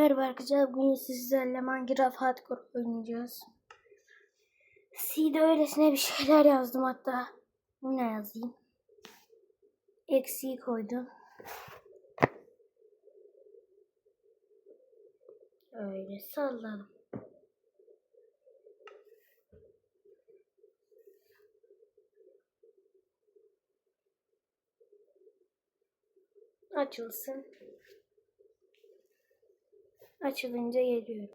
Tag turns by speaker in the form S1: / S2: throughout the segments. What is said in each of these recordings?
S1: Merhaba arkadaşlar. Bugün sizlerle Minecraft Hardcore oynayacağız. C'de öylesine bir şeyler yazdım hatta. Ne yazayım? Eksiği koydum. Öyle sallalım. Açılsın. Açılınca geliyorum.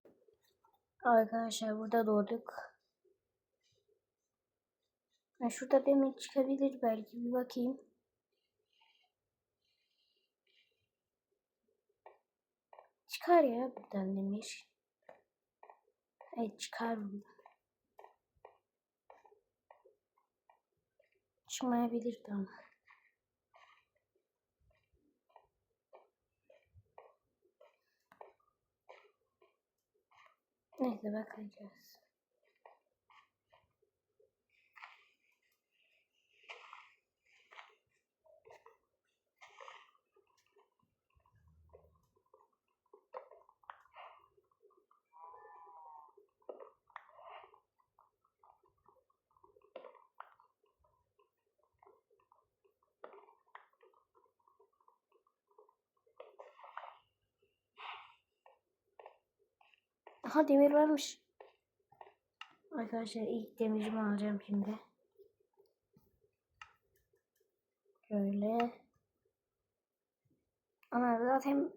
S1: Arkadaşlar burada doğduk. Ha, şurada demir çıkabilir belki bir bakayım. Çıkar ya buradan demir. Evet çıkar bu. Çıkmayabilir tamam. Neyse bakacağız. Aha demir varmış. Arkadaşlar ilk demirimi alacağım şimdi. Şöyle. Ama zaten.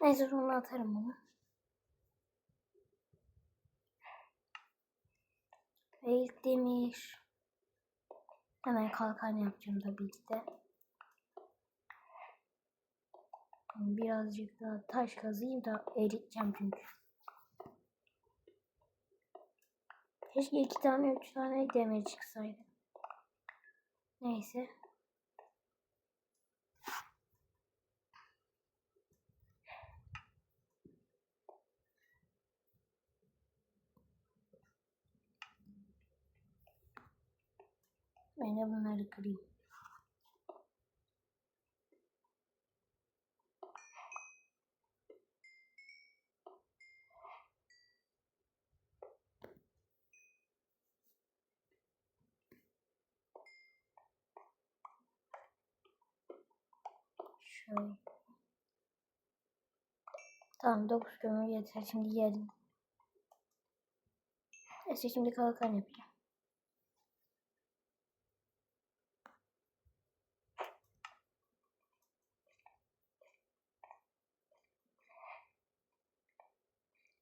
S1: Neyse sonra atarım bunu. Ve ilk demir. Hemen kalkan yapacağım tabii ki. Birazcık daha taş kazayım da eriteceğim çünkü. Keşke iki tane üç tane demir çıksaydı. Neyse. De bunları kırayım. Şöyle. Tamam 9 kömür yeter. Şimdi gelin. Neyse şimdi kalkan yapacağım.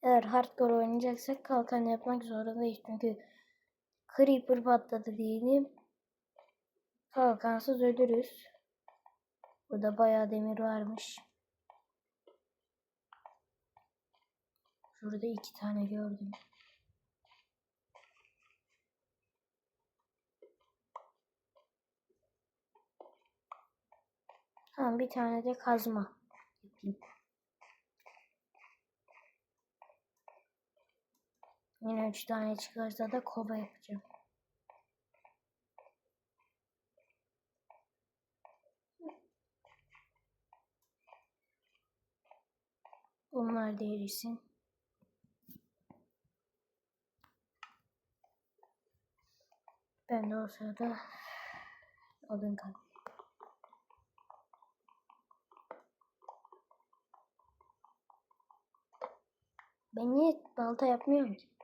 S1: Eğer hardcore oynayacaksak kalkan yapmak zorundayız. Çünkü creeper patladı diyelim. Kalkansız ölürüz. Burada bayağı demir varmış. Şurada iki tane gördüm. Tamam bir tane de kazma yapayım. Yine üç tane çıkarsa da kova yapacağım. Bunlar da erisin. Ben de o sırada odun kal. Ben niye balta yapmıyorum ki?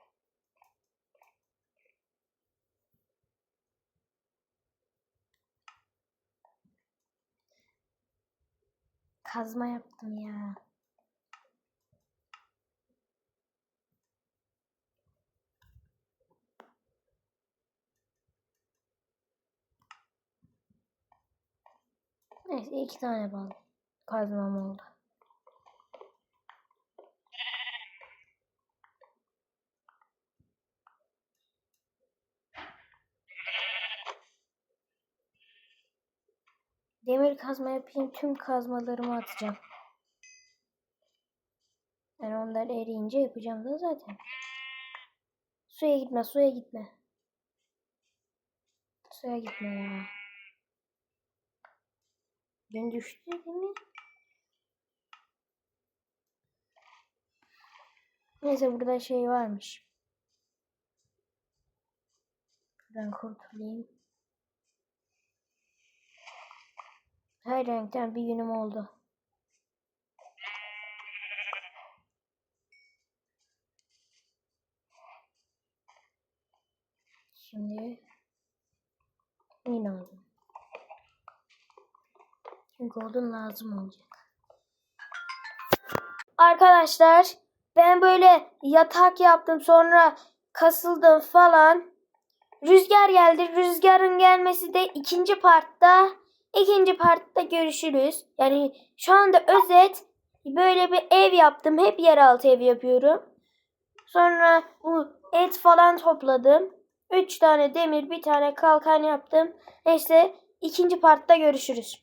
S1: Kazma yaptım ya. Neyse iki tane bal kazmam oldu. Demir kazma yapayım tüm kazmalarımı atacağım. Yani onda Bunlar eriyince yapacağım da zaten. Suya gitme, suya gitme. Suya gitme ya. Ben düştü değil mi? Neyse burada şey varmış. Ben kurtulayım. Her renkten bir günüm oldu. Şimdi yine aldım. Çünkü odun lazım olacak. Arkadaşlar ben böyle yatak yaptım sonra kasıldım falan. Rüzgar geldi. Rüzgarın gelmesi de ikinci partta. İkinci partta görüşürüz. Yani şu anda özet böyle bir ev yaptım. Hep yeraltı ev yapıyorum. Sonra bu et falan topladım. Üç tane demir, bir tane kalkan yaptım. Neyse ikinci partta görüşürüz.